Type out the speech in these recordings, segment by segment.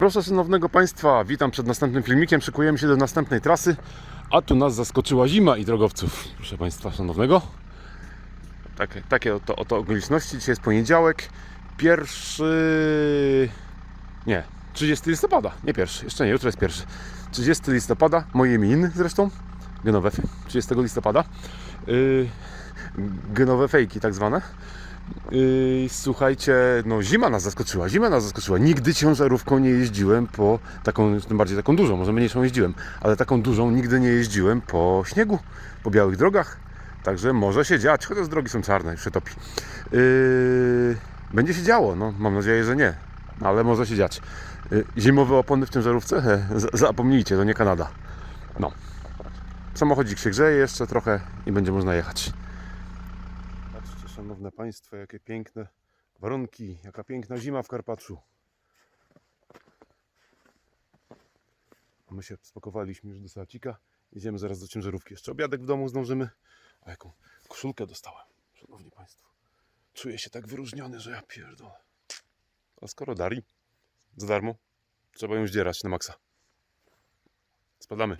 Proszę szanownego Państwa, witam przed następnym filmikiem. Szykujemy się do następnej trasy, a tu nas zaskoczyła zima i drogowców. Proszę Państwa szanownego. Takie, takie oto, oto okoliczności. Dzisiaj jest poniedziałek, pierwszy... Nie, 30 listopada, nie pierwszy, jeszcze nie, jutro jest pierwszy. 30 listopada, moje imieniny zresztą, Genowefy, 30 listopada. Yy, genowe fejki tak zwane. Yy, słuchajcie, no zima nas zaskoczyła, zima nas zaskoczyła. Nigdy ciężarówką nie jeździłem po taką, tym bardziej taką dużą, może mniejszą jeździłem, ale taką dużą nigdy nie jeździłem po śniegu, po białych drogach. Także może się dziać, chociaż drogi są czarne, już się topi. Yy, będzie się działo, no mam nadzieję, że nie, ale może się dziać. Yy, zimowe opony w ciężarówce? He, zapomnijcie, to nie Kanada. No. Samochodzik się grzeje jeszcze trochę i będzie można jechać. Szanowne państwo, jakie piękne warunki, jaka piękna zima w Karpaczu. A My się spakowaliśmy już do Salcika. Jedziemy zaraz do ciężarówki. Jeszcze obiadek w domu zdążymy. A jaką koszulkę dostałem, szanowni państwo. Czuję się tak wyróżniony, że ja pierdolę. A skoro dali za darmo, trzeba ją zdzierać na maksa. Spadamy.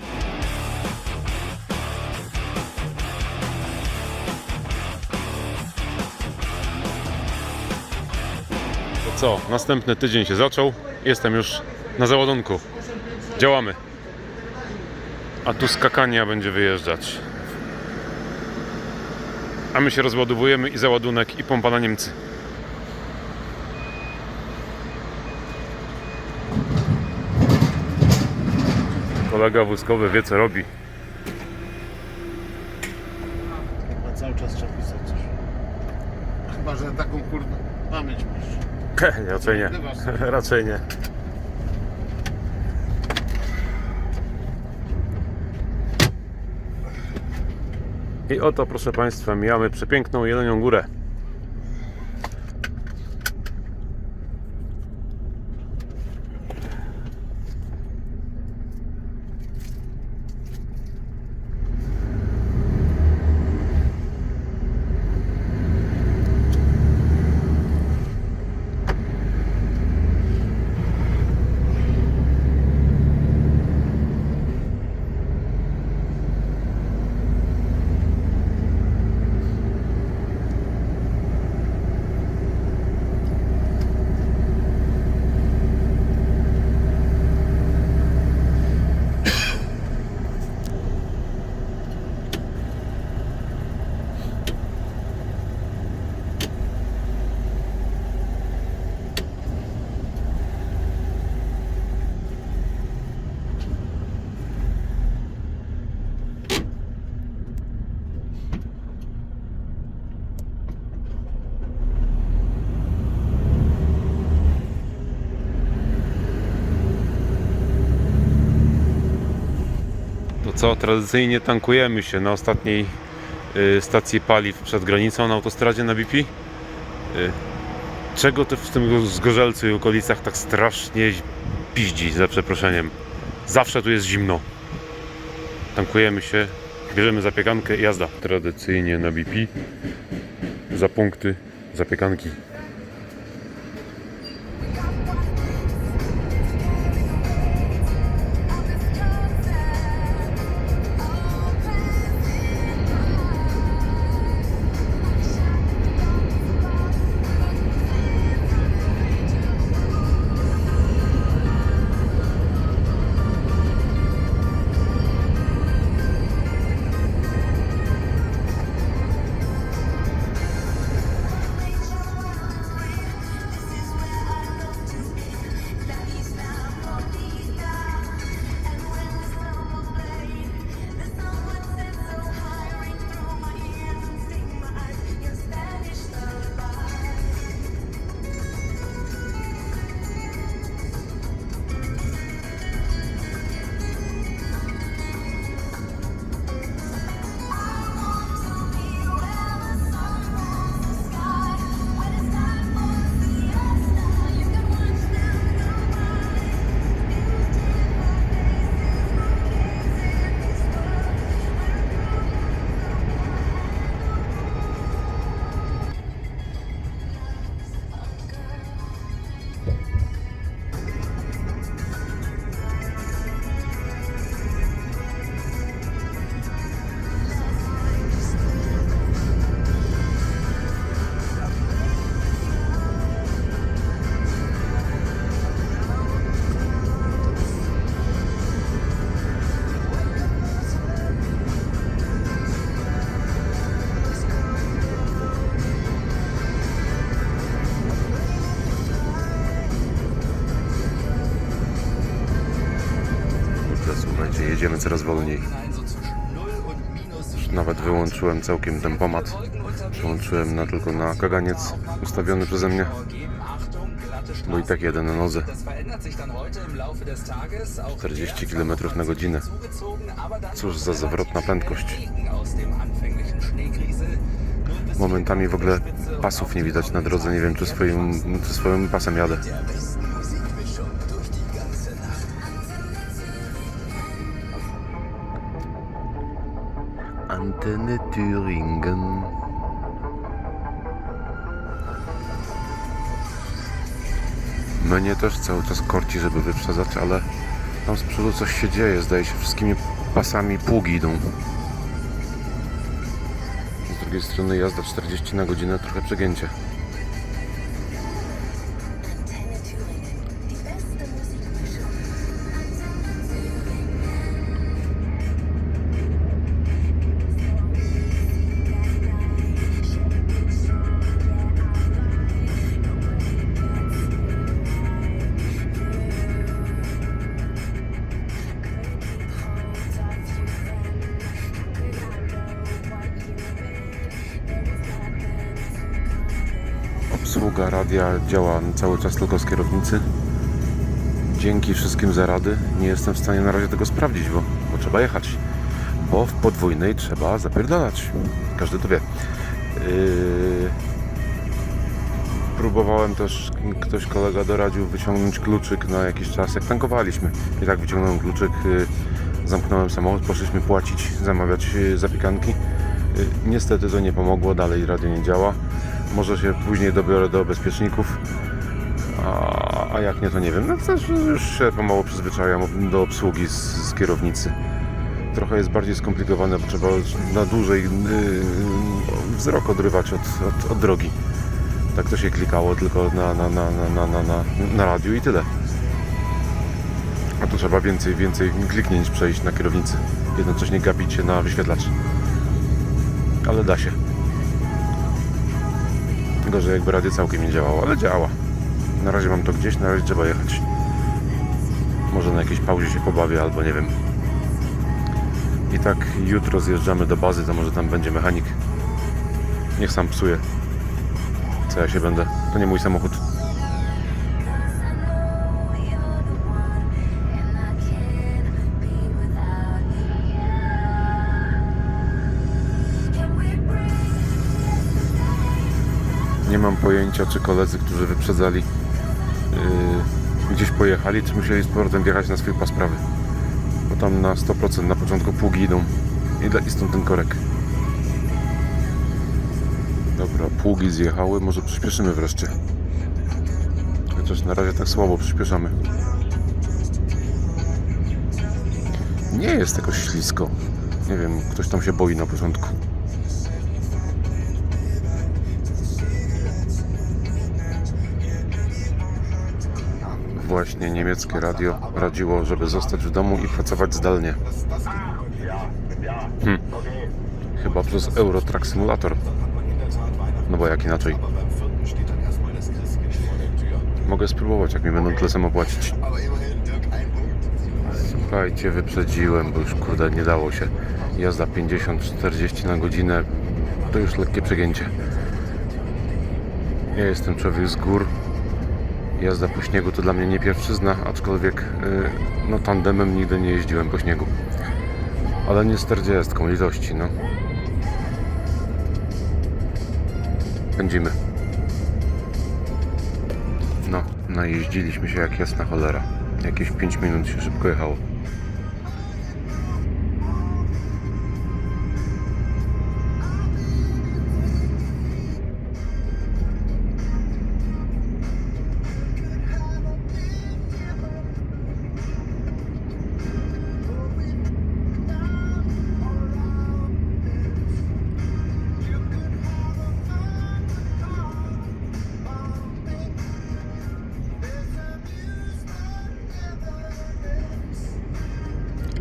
Co? Następny tydzień się zaczął. Jestem już na załadunku. Działamy. A tu skakania będzie wyjeżdżać. A my się rozładowujemy i załadunek i pompa na Niemcy. Kolega wózkowy wie co robi. Chyba cały czas trzeba pisać coś. Chyba, że taką kurde pamięć masz. Raczej nie. Raczej nie. I oto, proszę Państwa, mijamy przepiękną Jelenią Górę. Co, tradycyjnie tankujemy się na ostatniej y, stacji paliw przed granicą na autostradzie na BP. Y, czego to w tym Zgorzelcu i okolicach tak strasznie piździ, za przeproszeniem. Zawsze tu jest zimno. Tankujemy się, bierzemy zapiekankę i jazda. Tradycyjnie na BP za punkty zapiekanki. Coraz wolniej. Nawet wyłączyłem całkiem tempomat. Przełączyłem na, tylko na kaganiec ustawiony przeze mnie, bo i tak jedę na nodze. 40 km na godzinę. Cóż za zawrotna prędkość. Momentami w ogóle pasów nie widać na drodze. Nie wiem, czy swoim, czy swoim pasem jadę. Anteny Thüringen. Mnie też cały czas korci, żeby wyprzedzać, ale tam z przodu coś się dzieje. Zdaje się, wszystkimi pasami pługi idą. Z drugiej strony jazda 40 na godzinę, trochę przegięcie. Obsługa radia działa cały czas tylko z kierownicy. Dzięki wszystkim za rady. Nie jestem w stanie na razie tego sprawdzić, bo, bo trzeba jechać. Bo w podwójnej trzeba zapierdalać. Każdy to wie. Yy... Próbowałem też, ktoś kolega doradził wyciągnąć kluczyk na jakiś czas, jak tankowaliśmy. I tak wyciągnąłem kluczyk, yy, zamknąłem samochód, poszliśmy płacić, zamawiać yy, zapiekanki. Yy, Niestety to nie pomogło, dalej radio nie działa. Może się później dobiorę do bezpieczników. A, a jak nie, to nie wiem. No też już się pomału przyzwyczajam do obsługi z, z kierownicy. Trochę jest bardziej skomplikowane, bo trzeba na dłużej yy, wzrok odrywać od, od, od drogi. Tak to się klikało tylko na, na, na, na, na, na, na, radiu i tyle. A tu trzeba więcej, więcej kliknięć przejść na kierownicy. Jednocześnie gapić się na wyświetlacz. Ale da się. Gorzej jakby radio całkiem nie działało, ale działa. Na razie mam to gdzieś, na razie trzeba jechać. Może na jakiejś pauzie się pobawię, albo nie wiem. I tak jutro zjeżdżamy do bazy, to może tam będzie mechanik. Niech sam psuje. Co ja się będę. To nie mój samochód. Nie mam pojęcia, czy koledzy, którzy wyprzedzali, yy, gdzieś pojechali, czy musieli z powrotem wjechać na swój pas prawy. Bo tam na 100% na początku pługi idą. I, i stąd ten korek. Dobra, pługi zjechały, może przyspieszymy wreszcie. Chociaż na razie tak słabo przyspieszamy. Nie jest jakoś ślisko. Nie wiem, ktoś tam się boi na początku. Właśnie niemieckie radio radziło, żeby zostać w domu i pracować zdalnie. Hm. Chyba przez Eurotrack Simulator. No bo jak inaczej. Mogę spróbować, jak mi będą tyle samo płacić. Słuchajcie, wyprzedziłem, bo już kurde nie dało się. Jazda 50-40 na godzinę to już lekkie przegięcie. Ja jestem człowiek z gór. Jazda po śniegu to dla mnie nie pierwszyzna, aczkolwiek y, no tandemem nigdy nie jeździłem po śniegu. Ale nie z 40 litości, no. Pędzimy. No, najeździliśmy się jak jasna cholera. Jakieś 5 minut się szybko jechało.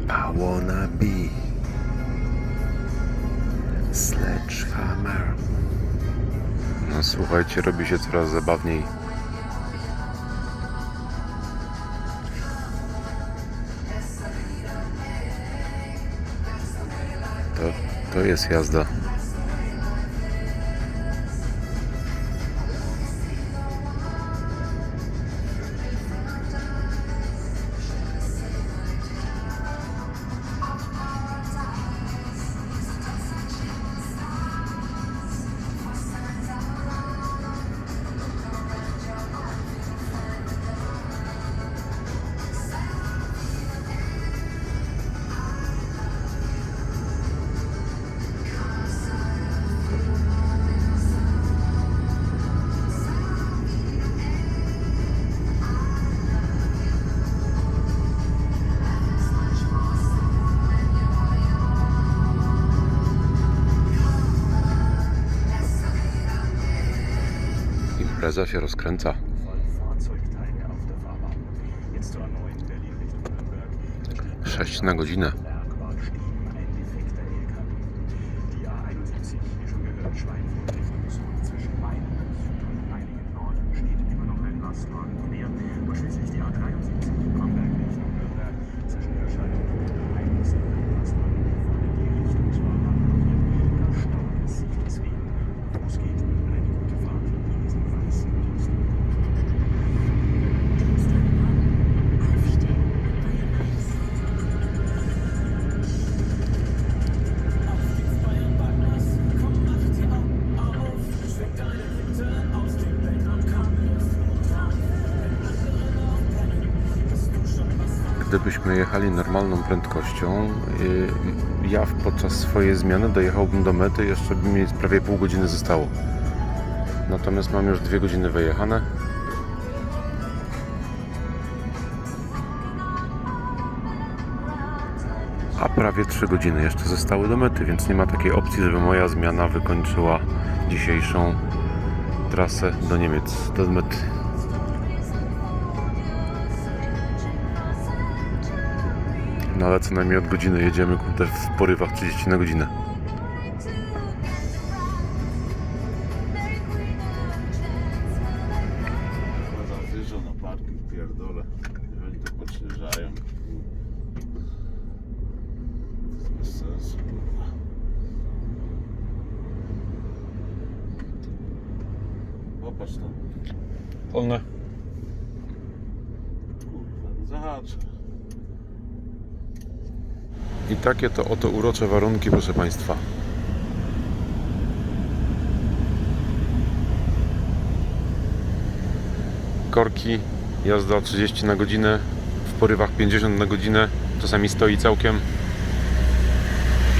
I wanna be Sledgehammer. No słuchajcie, robi się coraz zabawniej. To, to jest jazda. Impreza się rozkręca. Fahrzeugteile auf der Gdybyśmy jechali normalną prędkością, y, ja podczas swojej zmiany dojechałbym do mety, jeszcze by mi prawie pół godziny zostało. Natomiast mam już dwie godziny wyjechane. A prawie 3 godziny jeszcze zostały do mety, więc nie ma takiej opcji, żeby moja zmiana wykończyła dzisiejszą trasę do Niemiec, do mety. No ale co najmniej od godziny jedziemy kurde, w porywach 30 na godzinę. Chyba zjeżdżą na parking, pierdolę. Oni to podśnieżają. To jest bez sensu, kurwa. Popatrz tam, Polne. kurwa, no zahaczę. I takie to oto urocze warunki, proszę Państwa. Korki, jazda 30 na godzinę, w porywach 50 na godzinę, czasami stoi całkiem.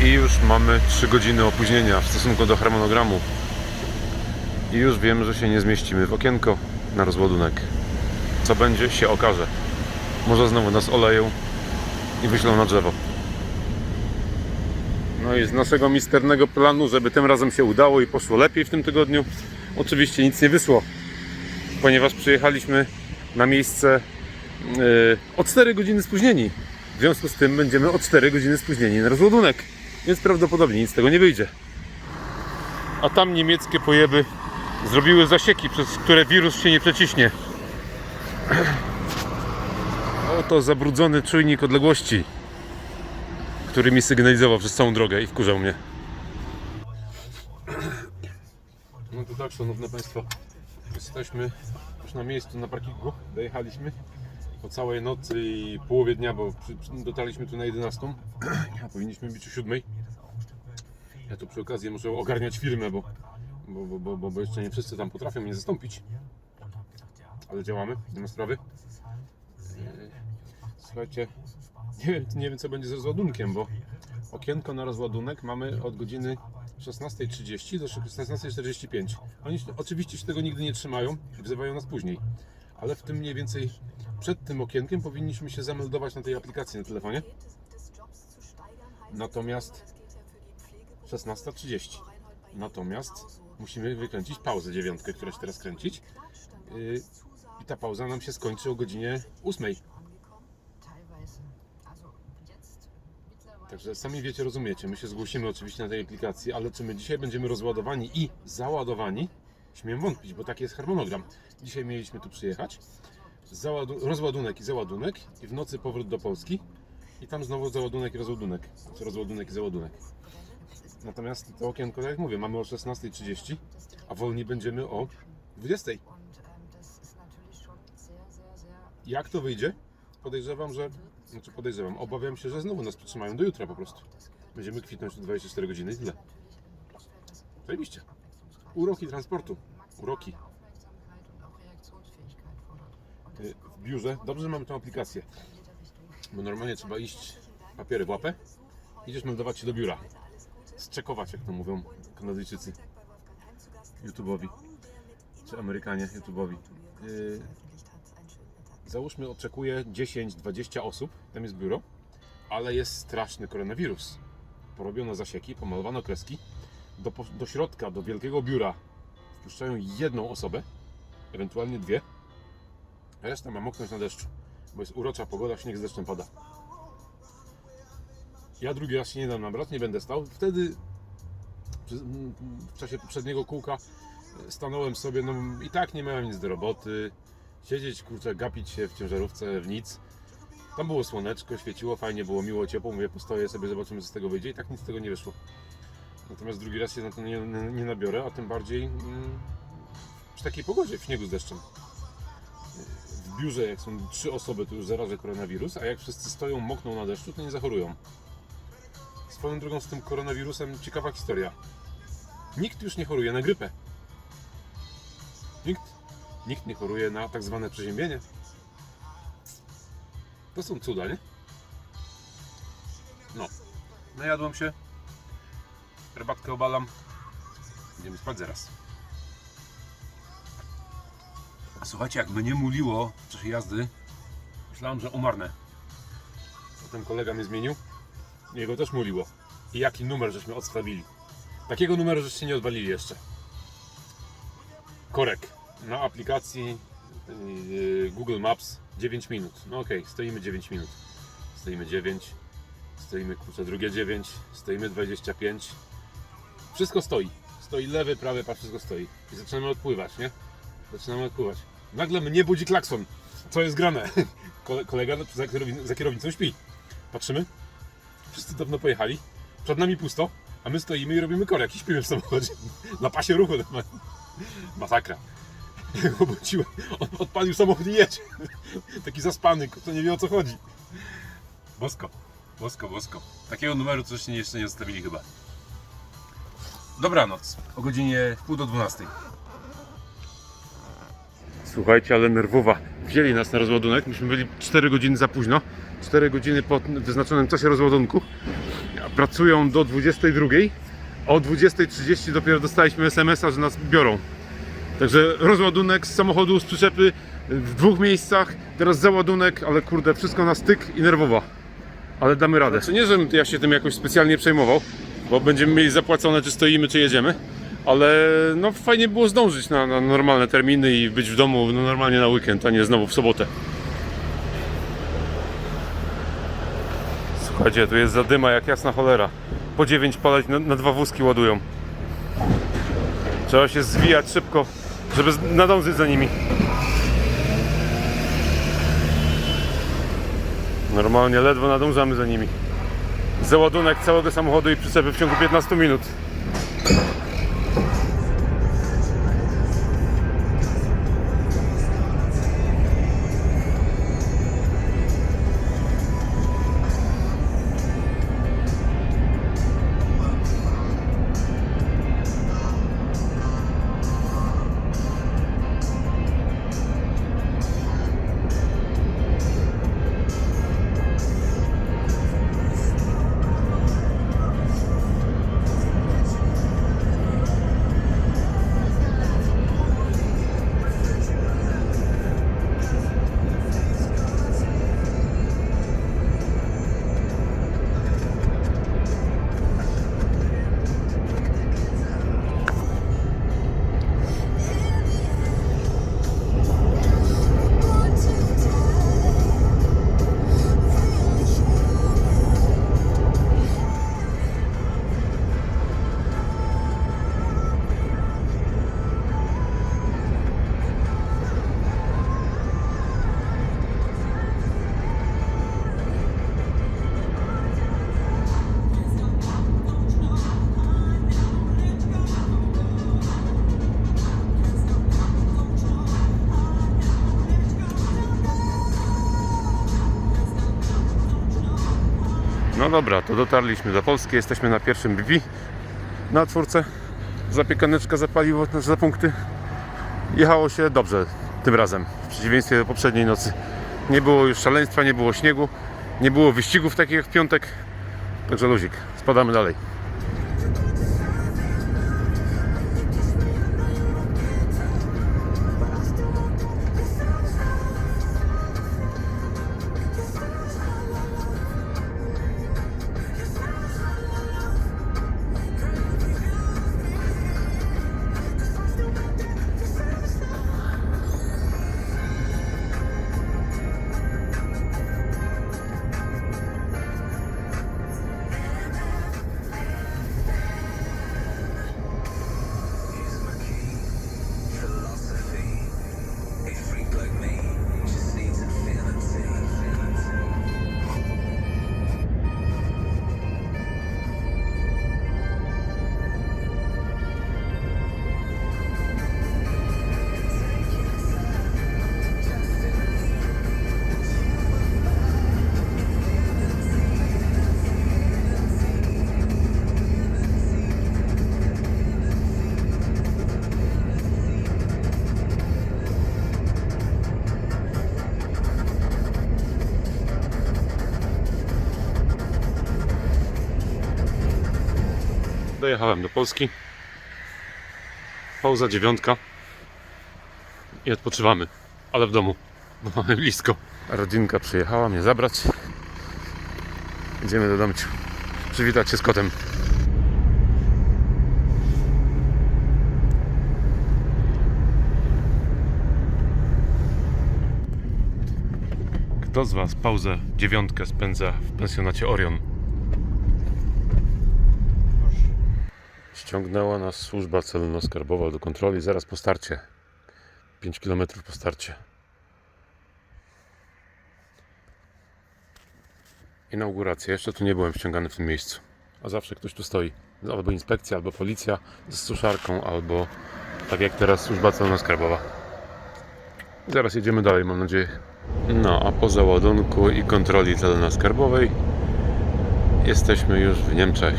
I już mamy 3 godziny opóźnienia w stosunku do harmonogramu. I już wiem, że się nie zmieścimy w okienko na rozładunek. Co będzie, się okaże. Może znowu nas oleją i wyślą na drzewo. No i z naszego misternego planu, żeby tym razem się udało i poszło lepiej w tym tygodniu, oczywiście nic nie wyszło, ponieważ przyjechaliśmy na miejsce yy, o 4 godziny spóźnieni. W związku z tym będziemy o 4 godziny spóźnieni na rozładunek, więc prawdopodobnie nic z tego nie wyjdzie. A tam niemieckie pojeby zrobiły zasieki, przez które wirus się nie przeciśnie. Oto zabrudzony czujnik odległości który mi sygnalizował przez całą drogę i wkurzał mnie. No to tak, szanowne państwo, jesteśmy już na miejscu na parkingu, dojechaliśmy po całej nocy i połowie dnia, bo dotarliśmy tu na 11, a powinniśmy być o 7. Ja tu przy okazji muszę ogarniać firmę, bo, bo, bo, bo, bo, jeszcze nie wszyscy tam potrafią mnie zastąpić. Ale działamy, nie ma sprawy. Yy, Słuchajcie, nie wiem, nie wiem co będzie ze rozładunkiem, bo okienko na rozładunek mamy od godziny 16.30 do 16.45. Oni oczywiście się tego nigdy nie trzymają, wzywają nas później, ale w tym mniej więcej przed tym okienkiem powinniśmy się zameldować na tej aplikacji na telefonie. Natomiast 16.30. Natomiast musimy wykręcić pauzę dziewiątkę, która się teraz kręcić. Yy, I ta pauza nam się skończy o godzinie 8. Także sami wiecie, rozumiecie. My się zgłosimy oczywiście na tej aplikacji, ale czy my dzisiaj będziemy rozładowani i załadowani? Śmiem wątpić, bo taki jest harmonogram. Dzisiaj mieliśmy tu przyjechać, załadu- rozładunek i załadunek i w nocy powrót do Polski i tam znowu załadunek i rozładunek. Znaczy rozładunek i załadunek. Natomiast to okienko, tak jak mówię, mamy o 16.30, a wolni będziemy o 20.00. Jak to wyjdzie? Podejrzewam, że. Znaczy podejrzewam, obawiam się, że znowu nas przytrzymają do jutra po prostu. Będziemy kwitnąć tu 24 godziny i tyle. Zajebiście. Uroki transportu. Uroki. Y, W biurze dobrze mamy tą aplikację. Bo normalnie trzeba iść papiery w łapę, idziesz meldować się do biura. Zczekować, jak to mówią Kanadyjczycy. YouTube'owi. Czy Amerykanie YouTube'owi. Yy, załóżmy, oczekuje 10-20 osób, tam jest biuro, ale jest straszny koronawirus. Porobiono zasieki, pomalowano kreski. Do, do środka, do wielkiego biura wpuszczają jedną osobę, ewentualnie dwie. Reszta ma moknąć na deszczu, bo jest urocza pogoda, śnieg z deszczem pada. Ja drugi raz się nie dam nabrać, nie będę stał. Wtedy w czasie poprzedniego kółka stanąłem sobie, no i tak nie miałem nic do roboty. Siedzieć, kurczę, gapić się w ciężarówce w nic. Tam było słoneczko, świeciło, fajnie było, miło, ciepło. Mówię, postoję sobie, zobaczymy co z tego wyjdzie i tak nic z tego nie wyszło. Natomiast drugi raz się na to nie, nie, nie nabiorę, a tym bardziej mm, przy takiej pogodzie, w śniegu z deszczem. W biurze, jak są trzy osoby, to już zaraża koronawirus, a jak wszyscy stoją, mokną na deszczu, to nie zachorują. Swoją drogą z tym koronawirusem ciekawa historia. Nikt już nie choruje na grypę. Nikt. Nikt nie choruje na tak zwane przeziębienie. To są cuda, nie? No. Najadłem się. Herbatkę obalam. Idziemy spać zaraz. Słuchajcie, jak mnie muliło w czasie jazdy, myślałem, że umarnę. Potem kolega mnie zmienił. Jego też muliło. I jaki numer żeśmy odstawili. Takiego numeru żeście nie odwalili jeszcze. Korek. Na aplikacji yy, Google Maps 9 minut. No okej, stoimy 9 minut. Stoimy 9. Stoimy kurczę drugie 9. Stoimy 25. Wszystko stoi. Stoi lewy, prawy, patrz, wszystko stoi. I zaczynamy odpływać, nie? Zaczynamy odpływać. Nagle mnie budzi klakson. Co jest grane? Kole- Kolega za, kierowni- za kierownicą śpi. Patrzymy. Wszyscy dawno pojechali. Przed nami pusto, a my stoimy i robimy korek i śpimy w samochodzie. Na pasie ruchu. Masakra. Obudziłem. Odpalił samochód i jedzie. Taki zaspany, kto nie wie o co chodzi. Bosko. Bosko, bosko. Takiego numeru coś jeszcze nie zostawili chyba. Dobranoc. O godzinie pół do 12. Słuchajcie, ale nerwowa. Wzięli nas na rozładunek. Myśmy byli 4 godziny za późno. 4 godziny po wyznaczonym czasie rozładunku. Pracują do 22. A o 20.30 dopiero dostaliśmy SMS-a, że nas biorą. Także rozładunek z samochodu, z przyczepy w dwóch miejscach. Teraz załadunek, ale kurde, wszystko na styk i nerwowa. Ale damy radę. Znaczy nie, żebym ja się tym jakoś specjalnie przejmował, bo będziemy mieli zapłacone, czy stoimy, czy jedziemy. Ale no fajnie było zdążyć na, na normalne terminy i być w domu no, normalnie na weekend, a nie znowu w sobotę. Słuchajcie, tu jest zadyma jak jasna cholera. Po 9 paleć na, na dwa wózki ładują. Trzeba się zwijać szybko, żeby nadążyć za nimi. Normalnie ledwo nadążamy za nimi. Załadunek całego samochodu i przyczepy w ciągu 15 minut. No dobra, to dotarliśmy do Polski, jesteśmy na pierwszym BB na czwórce. Zapiekaneczka za paliwo, znaczy za punkty. Jechało się dobrze tym razem, w przeciwieństwie do poprzedniej nocy. Nie było już szaleństwa, nie było śniegu, nie było wyścigów takich jak w piątek. Także luzik, spadamy dalej. Dojechałem do Polski. Pauza dziewiątka. I odpoczywamy. Ale w domu. Bo mamy blisko. Rodzinka przyjechała mnie zabrać. Idziemy do domciu. Przywitać się z kotem. Kto z Was pauzę dziewiątkę spędza w pensjonacie Orion? Ściągnęła nas służba celno-skarbowa do kontroli zaraz po starcie. 5 km po starcie. Inauguracja. Jeszcze tu nie byłem ściągany w tym miejscu. A zawsze ktoś tu stoi. Albo inspekcja, albo policja z suszarką, albo tak jak teraz służba celno-skarbowa. Zaraz jedziemy dalej, mam nadzieję. No, a po załadunku i kontroli celno-skarbowej jesteśmy już w Niemczech.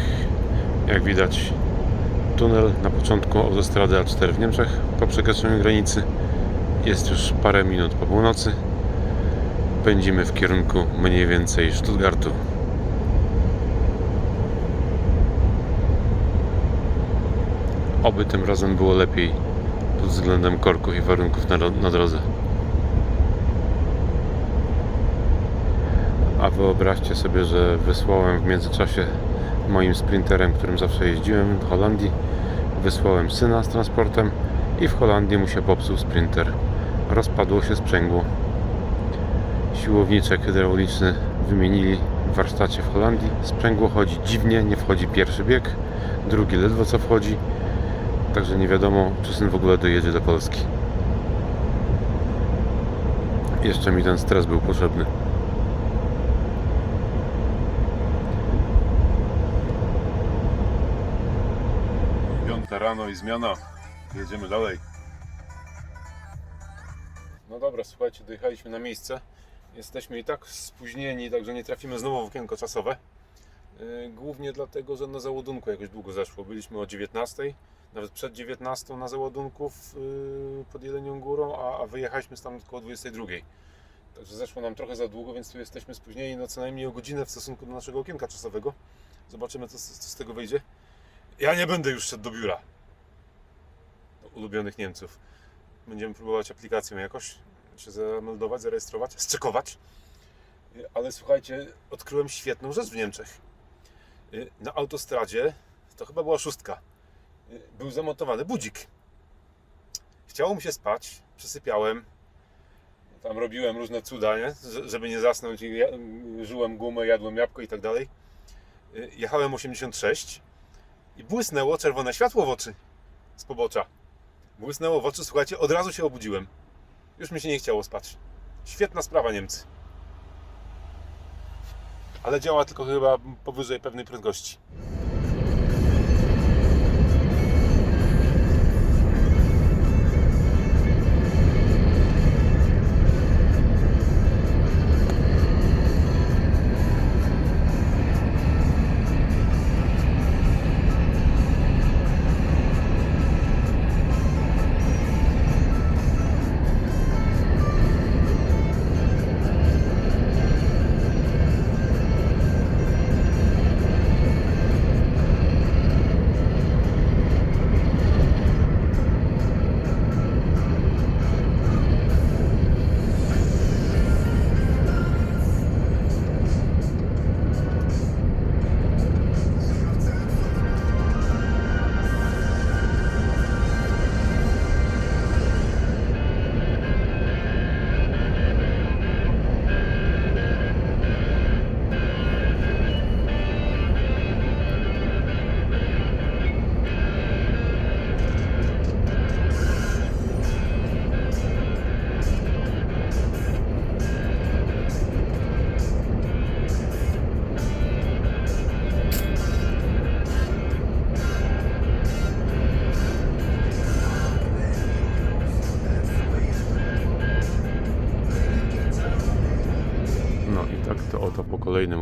Jak widać, tunel na początku autostrady A4 w Niemczech po przekroczeniu granicy. Jest już parę minut po północy. Pędzimy w kierunku mniej więcej Stuttgartu. Oby tym razem było lepiej pod względem korków i warunków na, na drodze. A wyobraźcie sobie, że wysłałem w międzyczasie moim sprinterem, którym zawsze jeździłem do Holandii, wysłałem syna z transportem i w Holandii mu się popsuł sprinter. Rozpadło się sprzęgło. Siłowniczek hydrauliczny wymienili w warsztacie w Holandii. Sprzęgło chodzi dziwnie, nie wchodzi pierwszy bieg, drugi ledwo co wchodzi. Także nie wiadomo, czy syn w ogóle dojedzie do Polski. Jeszcze mi ten stres był potrzebny. Piąta rano i zmiana. Jedziemy dalej. No dobra, słuchajcie, dojechaliśmy na miejsce. Jesteśmy i tak spóźnieni, także nie trafimy znowu w okienko czasowe. Yy, Głównie dlatego, że na załadunku jakoś długo zeszło. Byliśmy o 19, nawet przed 19 na załadunku yy, pod Jelenią Górą, a, wyjechaliśmy stamtąd około 22. Także zeszło nam trochę za długo, więc tu jesteśmy spóźnieni no co najmniej o godzinę w stosunku do naszego okienka czasowego. Zobaczymy, co z tego wyjdzie. Ja nie będę już szedł do biura. Do ulubionych Niemców. Będziemy próbować aplikacją jakoś się zameldować, zarejestrować, zczekować. Ale słuchajcie, odkryłem świetną rzecz w Niemczech. Na autostradzie, to chyba była szóstka, był zamontowany budzik. Chciało mi się spać, przysypiałem, tam robiłem różne cuda, nie? Że- żeby nie zasnąć, żyłem gumę, jadłem jabłko i tak dalej. Jechałem 86 i błysnęło czerwone światło w oczy z pobocza. Błysnęło w oczy, słuchajcie, od razu się obudziłem. Już mi się nie chciało spać. Świetna sprawa Niemcy. Ale działa tylko chyba powyżej pewnej prędkości.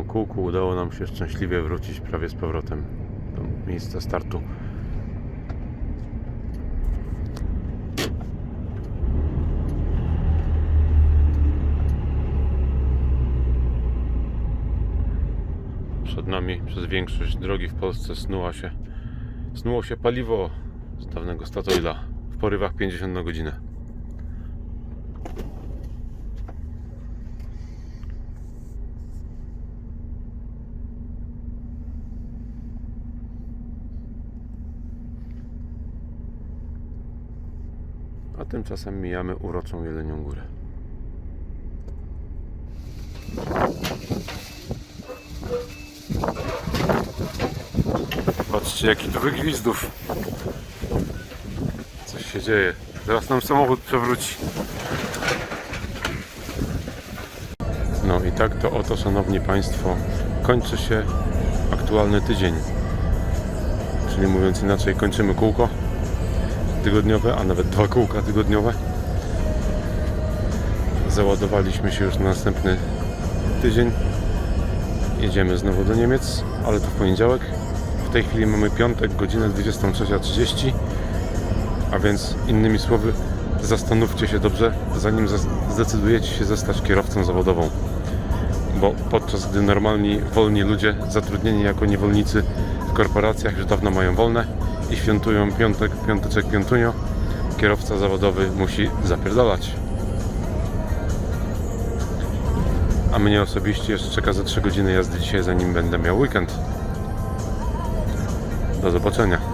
Kółku udało nam się szczęśliwie wrócić prawie z powrotem do miejsca startu. Przed nami przez większość drogi w Polsce snuła się, snuło się paliwo z dawnego Statoila w porywach 50 na godzinę. Tymczasem mijamy uroczą Jelenią Górę. Patrzcie jaki tu wygwizdów. Coś się dzieje. Zaraz nam samochód przewróci. No i tak to oto, szanowni państwo, kończy się aktualny tydzień. Czyli mówiąc inaczej, kończymy kółko tygodniowe, a nawet dwa kółka tygodniowe. Załadowaliśmy się już na następny tydzień. Jedziemy znowu do Niemiec, ale to w poniedziałek. W tej chwili mamy piątek, godzinę 23.30. A więc innymi słowy, zastanówcie się dobrze, zanim zdecydujecie się zostać kierowcą zawodową. Bo podczas gdy normalni, wolni ludzie zatrudnieni jako niewolnicy w korporacjach już dawno mają wolne i świętują piątek, piąteczek, piątunio, kierowca zawodowy musi zapierdalać. A mnie osobiście jeszcze czeka za 3 godziny jazdy dzisiaj, zanim będę miał weekend. Do zobaczenia.